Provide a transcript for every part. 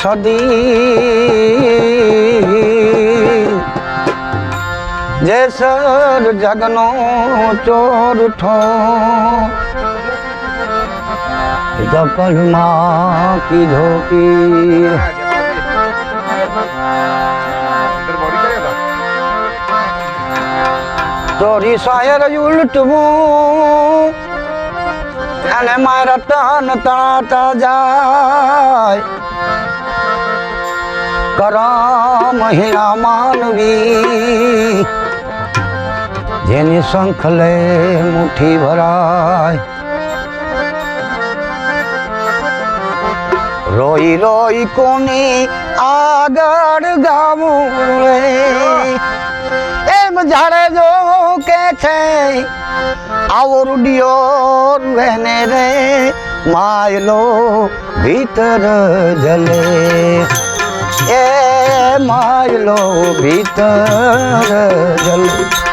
সদি যে সর জগনো চোর উঠো জকল মা কি ঝোকি তোরি সায়ের উল্টবো અને મારા તન તણાતા જાય. કરમ હીરા માનવી, જેની શંખ લે મુઠ્ઠી ભરાય. રોઈ રોઈ કોની આગળ ગાવું રે. જાડે જો કે છે, આવો રૂડિયો વેને રે, માયલો ભીતર જલે. એ માયલો ભીતર જલે.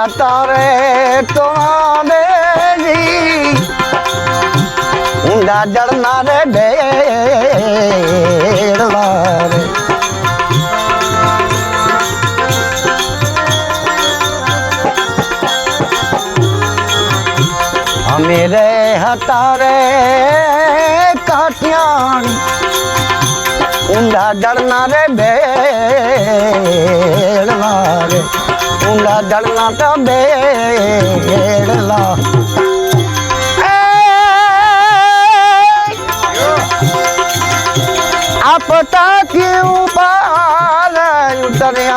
અમે રે હતા રે તો જી ઊંડા જળના રે ડેળવા રે અમે રે હતા રે उंडा दडणार बेडणार उंडा दडना तर बेडला आप ताकी उपाल उतरे?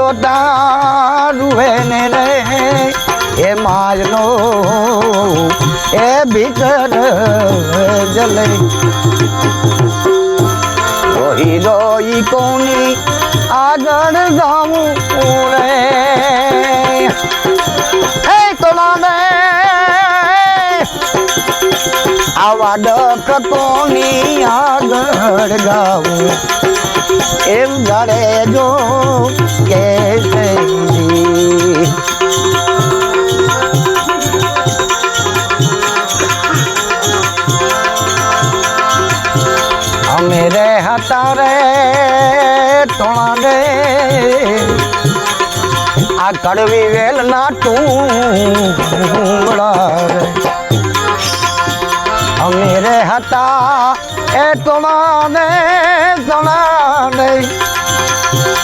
એવો રૂડિયો તારુએ ને રે. એ માયનો, એ ભીતર જલે. રોહી રોઈ કોની આગળ ગાવું રે. તોલા તોલાને, આવા ડક કોની આગળ ગાવું એમ જાડે જો કે અમે હતા રે ટોણા રે. આ કડવી વેલ ના ટુંગળા અમે હતા એ ટોણા ને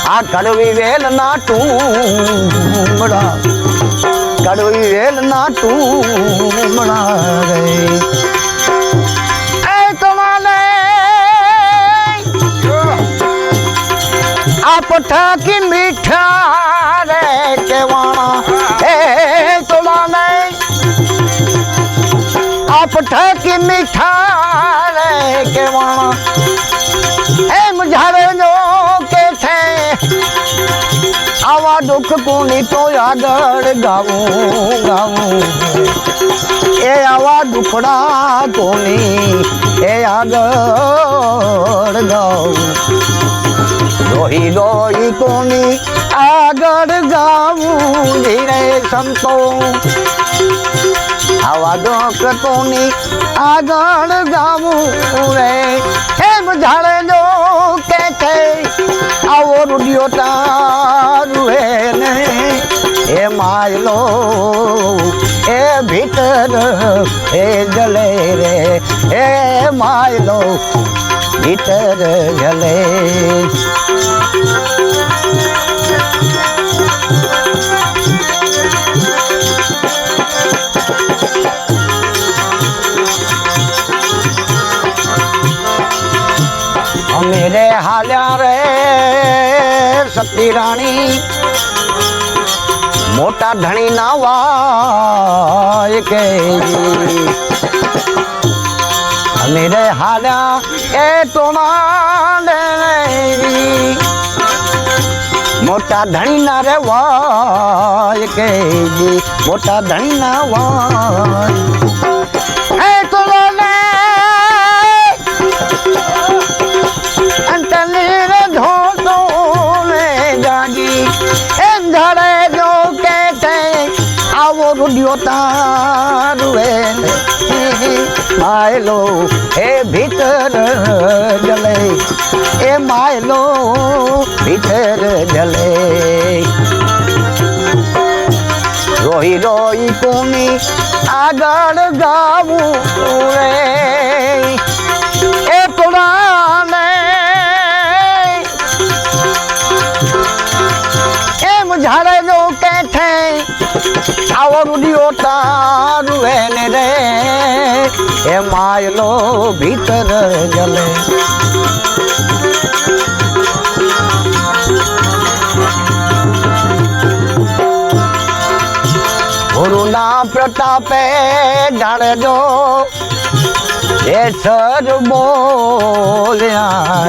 આ કડવી વેલ ના ટુંગળા કડવી વેલ ના ટુંગળા રે એ ટોણા ને આ પઠાકી મીઠા રે કેવાણા એ ટોણા ને આપ આવા દુઃખ કોની તો આગળ ગાવું ગાવું. એ આવા દુખડા કોની એ આગળ ગાવું રોહી રોહી કોની આગળ ગાવું, ધીરે સંતો. આવા દોકતોની આગળ ગાવું, રે. એમ જાણે જો કે આવો રૂડિયો તારું હે ને એ માયલો, એ ભીતર, એ જલે રે, એ માયલો, ભીતર જલે. સતી રાણી મોટા ધણી ના વાય કે અમે રે હાલ્યા એ ટોણા મોટા ધણી ના રે વાય કે મોટા ધણી ના વાય આવો રૂડિયો તારું માયલો એ ભીતર જલે એ માયલો ભીતર જલે રોઈ રોઈ કોમી આગળ એ માયલો ભીતર જલે ગુરુના પ્રતાપે જાણજો એ સર બોલ્યા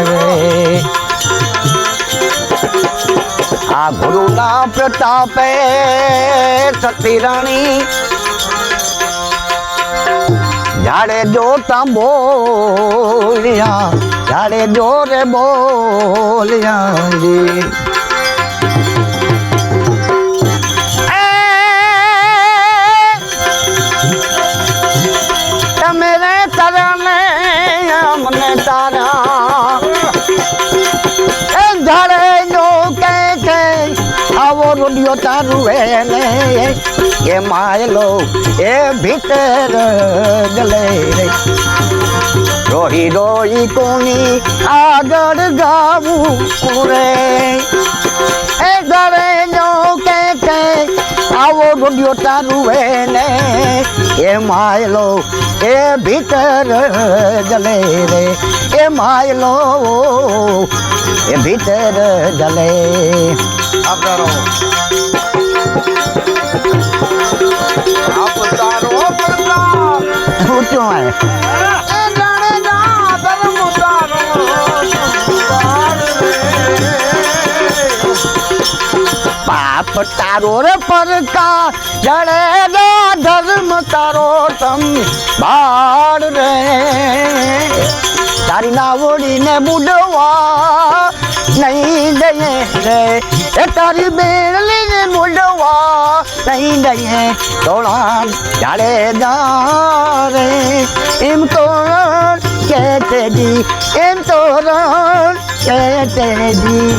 રે આ ગુરુના પ્રતાપે સતી રાણી જાડે જોતા બોલ્યા જાડે જોરે બોલ્યા એ માયલો, એ ભીતર ગલે રે. રોહી રોહી કોની આગળ ગાવું પૂરે. એ ઘરે નો કે કે આવો ગોડ્યો તારું એને એ માયલો, એ ભીતર ગલે રે. એ માયલો, એ ભીતર જલે આભારો. પાપ તારો રે પરકા જડે ધર્મ તારો તમ બાળ રે. તારી નાવડીને બુડવા નહીં દઈએ રે, એ તારી બેરલીને બુડવા નહીં દઈએ તોળા જાડે જા રે એમ તો કે તેજી એમ તો કે તેજી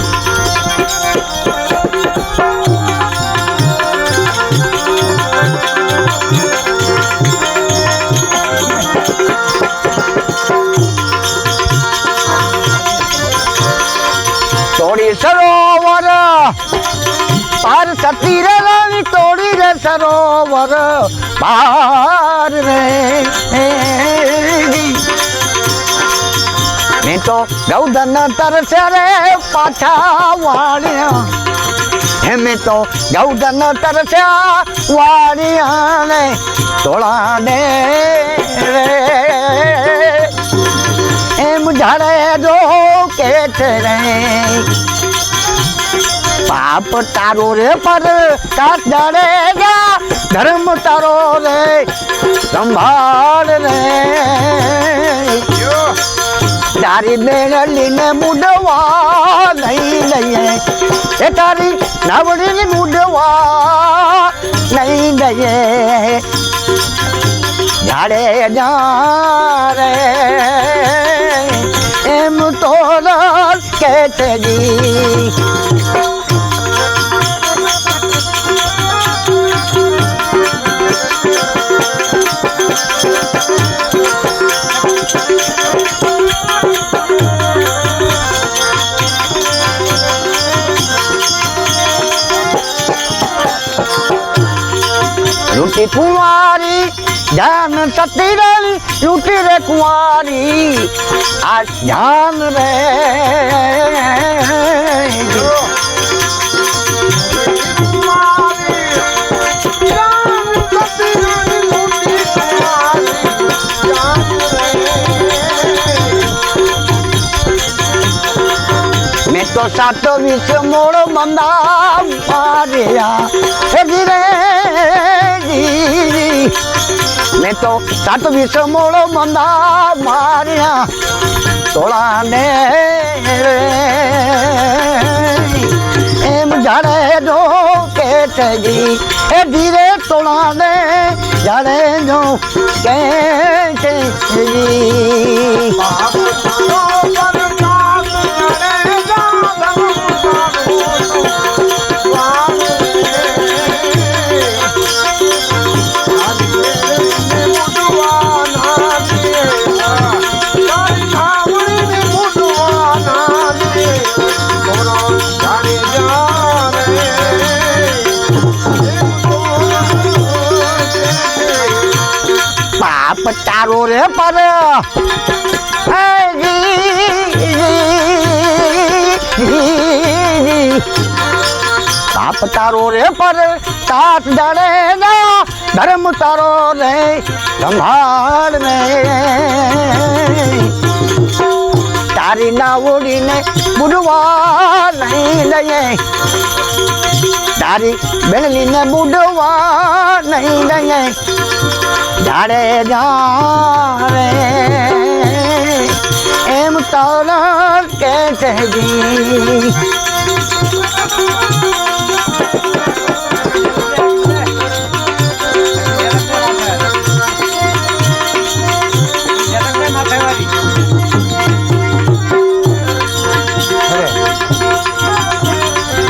પાર રે. તો ગૌધન તરસે રે પાછા વાળ્યા એમે તો ગૌધન તરસ્યા વાળ્યા ને તોળા દે રે. એમ જાણે જો કે છે રે. પાપ તારો રે પર ઝાડે જા ધર્મ તારો રે સંભાળ રે. તારી બેનલીને બુડવા નહીં લઈએ એ તારી નાવડીને બુડવા નહીં લઈએ જાડે જારે એમ તો કે છે જાન સતી રાણી લૂટી રે કુંવારી આ જાન રે મેં તો સાતો વિષ મોડો બંદા માર્યા હે ધીરે જી મેં તો સાત વિષ મોડો બંદા માર્યા. તોળાને એમ જાણે જો કે છે જી એ ધીરે તોળાને જાણે જો કે છે જી પાપ તારો રે પર હે જી, જી, પાપ તારો રે પર સાત જાડે ના ધર્મ તારો રે સંભાળ ને તારી ના ઓડીને બુડવા નહીં લઈએ તારી બેનલીને બુડવા નહીં લઈએ જાડે જારે એમ તારા કે છે જી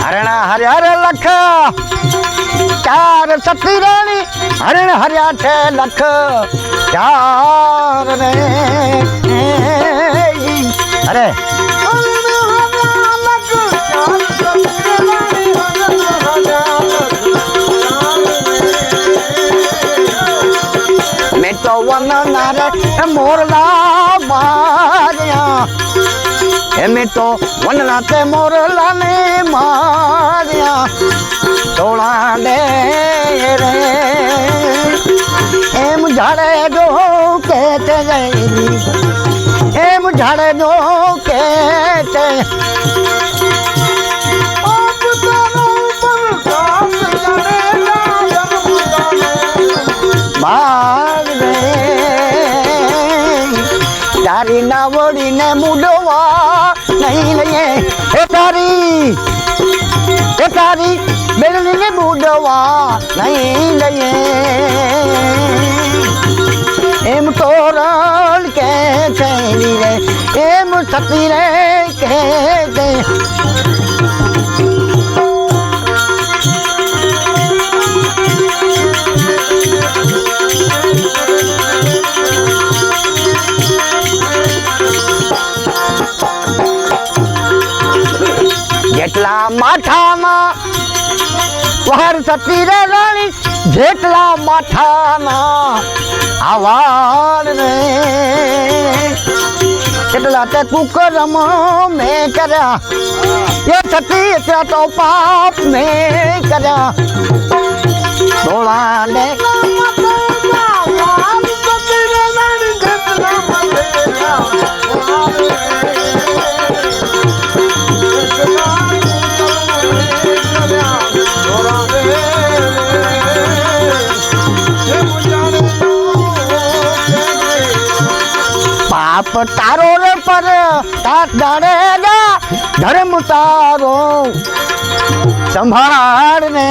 હરણા હર્યા રે લખ. ચાર સતી રાણી હરણ હર્યા છે લખ. ચાર ને અરે. મેં તો વન નારે મોરલા માર્યા. એમે તો વનના તે મોરલા ને માર્યા. તોળા દે રે. એમ ઝાડે જો કે એમ ઝાડે જો કે તારી નાવડીને મુડવા નહીં લઈએ. એ તારી એ તારી બેડલીને મુડવા નહીં લઈએ એમ તો રણ કે છે રે એમ સતી રે કે છે જેટલા માથામાં વહર સતી રે રાણી, જેટલા માથામાં આવાડ રે કેટલા તે કુકરમ મેં કર્યા. એ સતી એટલા તો પાપ મેં કર્યા. ધોળા ને પાપ તારો રે પર તાત દાડે જા, ધર્મ તારો સંભાળ ને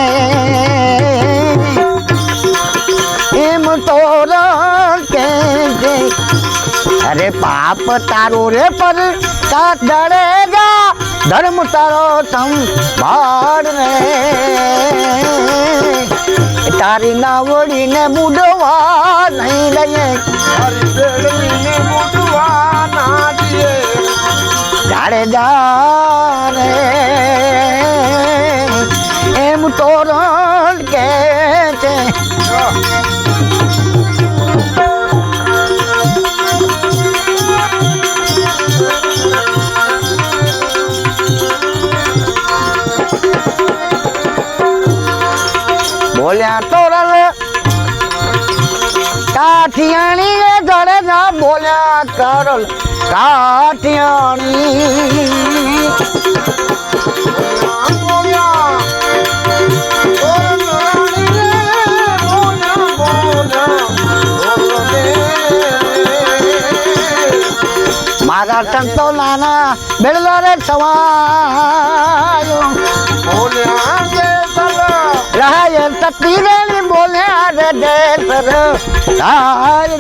એમ તોરણ કે અરે પાપ તારો રે પર કાટ ડરે જા, ધર્મ તારો સંભાળ રે તારી નાવડીને બુડવા નહીં લઈએ. તારી બેડલીને બુડવા જાડે જા રે એમ તોરણ કે છે બોલ્યા તોરણ કાઠિયાણી રે જડે જા બોલ્યા કરલ કાઠિયાણી બોલ્યા તોરણ રાણી રે બોલ્યા બોલ્યા બોલે મારા સંતો નાના બેડલો રે સવાયો બોલ્યા જે રે બોલ્યા રે. દેસર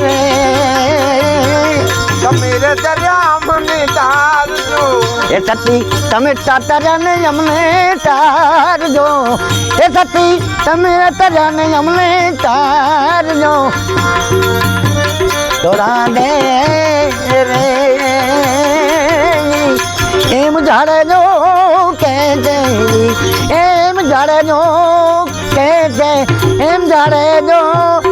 રે સમીર દરિયા મને તારજો એ સતી, તમે તાતર્યા ને અમને તારજો એ સતી, તમે તર્યા ને અમને તોરા દે રે. એમ જાડજો કે એમ એમ જાડજો કે છે એમ જાડજો